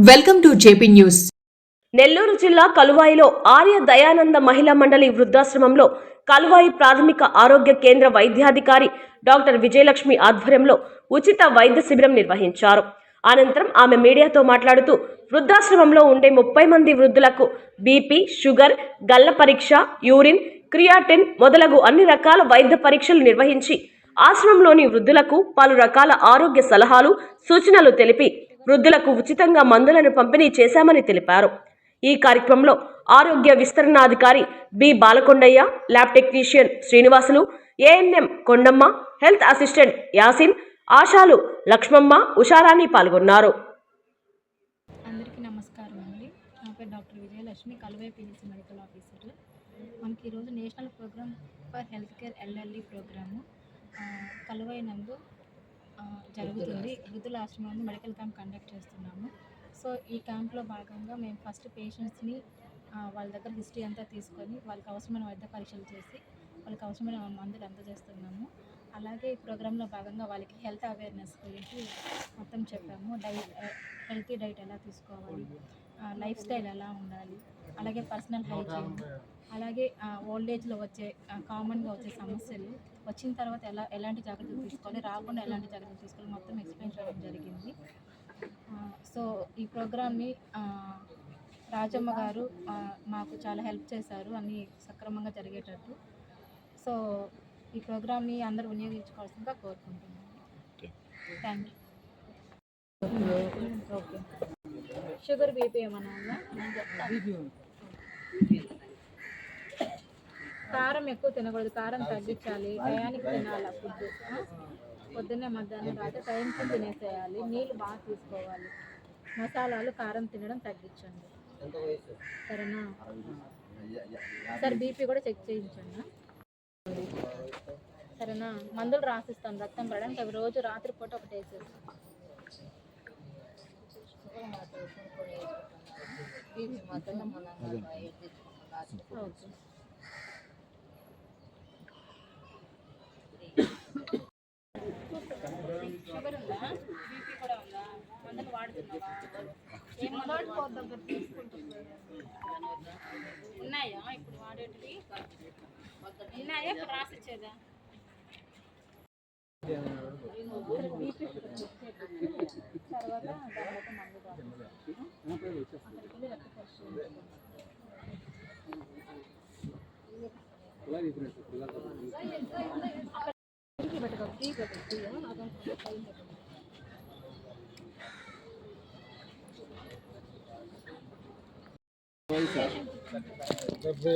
Welcome to JP news Nellore జిల్లా కలువాయిలో ఆర్య దయానంద మహిళా మండలి వృద్ధాశ్రమంలో కలువాయి ప్రాథమిక ఆరోగ్య కేంద్ర వైద్యాధికారి డాక్టర్ విజయలక్ష్మి ఆధ్వర్యంలో ఉచిత వైద్య శిబిరం నిర్వహించారు. అనంతరం ఆమె మీడియాతో మాట్లాడుతూ వృద్ధాశ్రమంలో ఉండే ముప్పై మంది వృద్ధులకు బీపీ షుగర్ గల్ల పరీక్ష యూరిన్ క్రియాటిన్ మొదలగు అన్ని రకాల వైద్య పరీక్షలు నిర్వహించి ఆశ్రమంలోని వృద్ధులకు పలు రకాల ఆరోగ్య సలహాలు సూచనలు తెలిపి వృద్ధులకు ఉచితంగా మందులను పంపిణీ చేశామని తెలిపారు. ఈ కార్యక్రమంలో ఆరోగ్య విస్తరణాధికారి B. Balakondaiah lab technician Srinivasulu ANM Kondamma health assistant Yasin ఆశాలు Lakshmamma Usharani పాల్గొన్నారు. అందరికీ నమస్కారం అండి. నా పేరు డాక్టర్ విజయలక్ష్మి కలువై పిలిసి మెడికల్ ఆఫీసర్ మనకి ఈరోజు national program for health care LLE program ఆ, కలువై నందు జరుగుతుంది. వృద్ధుల ఆశ్రమంలో మెడికల్ క్యాంప్ కండక్ట్ చేస్తున్నాము. సో ఈ క్యాంప్లో భాగంగా మేము ఫస్ట్ పేషెంట్స్ని వాళ్ళ దగ్గర హిస్టరీ అంతా తీసుకొని వాళ్ళకి అవసరమైన వైద్య పరీక్షలు చేసి వాళ్ళకి అవసరమైన మందులు అందజేస్తున్నాము. అలాగే ఈ ప్రోగ్రాంలో భాగంగా వాళ్ళకి హెల్త్ అవేర్నెస్ గురించి మొత్తం చెప్పాము. డైట్ హెల్తీ డైట్ ఎలా తీసుకోవాలి లైఫ్ స్టైల్ ఎలా ఉండాలి అలాగే పర్సనల్ హైజీన్ అలాగే ఓల్డ్ ఏజ్లో వచ్చే కామన్గా వచ్చే సమస్యలు వచ్చిన తర్వాత ఎలా ఎలాంటి జాగ్రత్తలు తీసుకోవాలి రాకుండా ఎలాంటి జాగ్రత్తలు తీసుకోవాలి మొత్తం ఎక్స్ప్లెయిన్ చేయడం జరిగింది. సో ఈ ప్రోగ్రామ్ని రాజమ్మ గారు మాకు చాలా హెల్ప్ చేశారు అన్నీ సక్రమంగా జరిగేటట్టు. సో ఈ ప్రోగ్రామ్ని అందరూ వినియోగించుకోవాల్సిందిగా కోరుకుంటున్నాను. Thank you okay sugar BP ఏమన్నా ఉందా? కారం ఎక్కువ తినకూడదు కారం తగ్గించాలి టయానికి తినాలి ఫుడ్. పొద్దున్నే మధ్యాహ్నం రాత్రి టైంకి తినేసేయాలి నీళ్ళు బాగా తీసుకోవాలి. మసాలాలు కారం తినడం తగ్గించండి. సరేనా? సార్ బీపీ కూడా చెక్ చేయించండి. సరేనా? మందులు రాసిస్తాను రక్తం పడడానికి అవి రోజు రాత్రి పూట ఒకటి వేసేసి. ఓకే షుగర్ ఉందా బీపీ కూడా ఉందా మందులు వాడుతున్నావా ఏం మందులు ఉన్నాయా? ఇప్పుడు వాడేటివి ఉన్నాయా ఇప్పుడు రాసిచ్చేదా తర్వాత తర్వాత